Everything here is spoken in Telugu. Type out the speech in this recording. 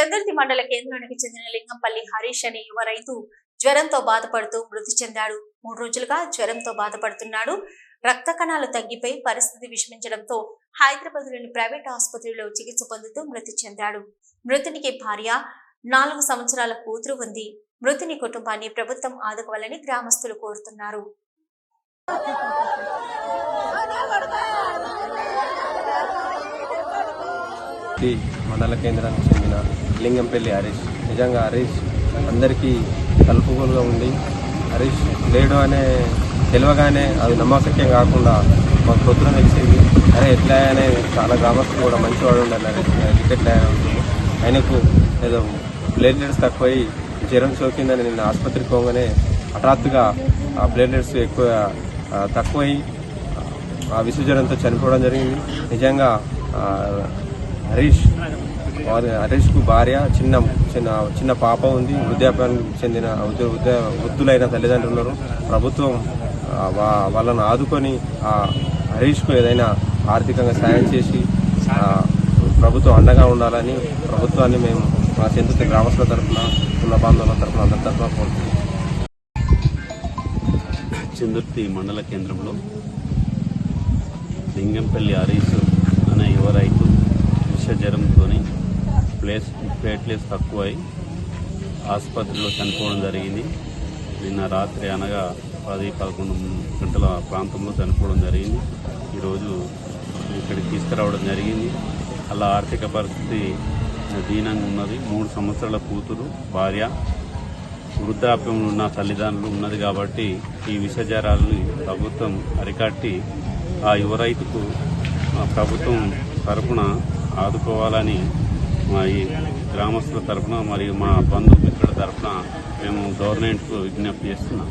చంద్రతి మండల కేంద్రానికి చెందిన లింగంపల్లి హరీష్ అనే యువ రైతు జ్వరంతో బాధపడుతూ మృతి చెందాడు. మూడు రోజులుగా జ్వరంతో బాధపడుతున్నాడు. రక్త కణాలు తగ్గిపోయి పరిస్థితి విషమించడంతో హైదరాబాద్లోని ప్రైవేట్ ఆసుపత్రిలో చికిత్స పొందుతూ మృతి చెందాడు. మృతునికి భార్య నాలుగు సంవత్సరాల కూతురు ఉంది. మృతుని కుటుంబాన్ని ప్రభుత్వం ఆదుకోవాలని గ్రామస్తులు కోరుతున్నారు. ఈ మండల కేంద్రానికి చెందిన లింగంపల్లి హరీష్. నిజంగా హరీష్ అందరికీ కలుపుగోలుగా ఉండి హరీష్ లేడు అనే తెలియగానే అది నమ్మశక్యం కాకుండా మాకు పొద్దున తెలిసింది అరే ఎట్లా అనే చాలా గ్రామస్తులు కూడా మంచివాడు ఉండాలి టికెట్ ఆయనకు ఏదో ప్లేట్లెట్స్ తక్కువై జ్వరం సోకిందని నిన్న ఆసుపత్రికి పోగానే హఠాత్తుగా ఆ ప్లేట్లెట్స్ ఎక్కువ తక్కువై ఆ విసుజ్వరంతో చనిపోవడం జరిగింది. నిజంగా హరీష్ వారి హరీష్కు భార్య చిన్న చిన్న చిన్న పాప ఉంది. వృద్ధాప్యానికి చెందిన వృద్ధ వృద్ధులైన తల్లిదండ్రులు ఉన్నారు. ప్రభుత్వం వా- వాళ్ళను ఆదుకొని హరీష్కు ఏదైనా ఆర్థికంగా సాయం చేసి ప్రభుత్వం అండగా ఉండాలని ప్రభుత్వాన్ని మేము మా చెందుతున్న గ్రామస్తుల తరఫున కుల బాంధవుల తరఫున అందరి తరఫున కోరుతున్నాం. చందుర్తి మండల కేంద్రంలో లింగంపల్లి హరీష్ అనే యువ రైతు విష జ్వరంతో ప్లేస్ ప్లేట్లెస్ తక్కువై ఆసుపత్రిలో చనిపోవడం జరిగింది. నిన్న రాత్రి అనగా పది పదకొండు గంటల ప్రాంతంలో చనిపోవడం జరిగింది. ఈరోజు ఇక్కడికి తీసుకురావడం జరిగింది. అలా ఆర్థిక పరిస్థితి దీనంగా ఉన్నది. మూడు సంవత్సరాల కూతురు భార్య వృద్ధాప్యంలో ఉన్న తల్లిదండ్రులు ఉన్నది కాబట్టి ఈ విషజారాలని ప్రభుత్వం అరికట్టి ఆ యువ రైతుకు ప్రభుత్వం తరఫున ఆదుకోవాలని మా ఈ గ్రామస్తుల తరఫున మరియు మా బంధుమిత్రుల తరఫున మేము గవర్నమెంట్కు విజ్ఞప్తి చేస్తున్నాం.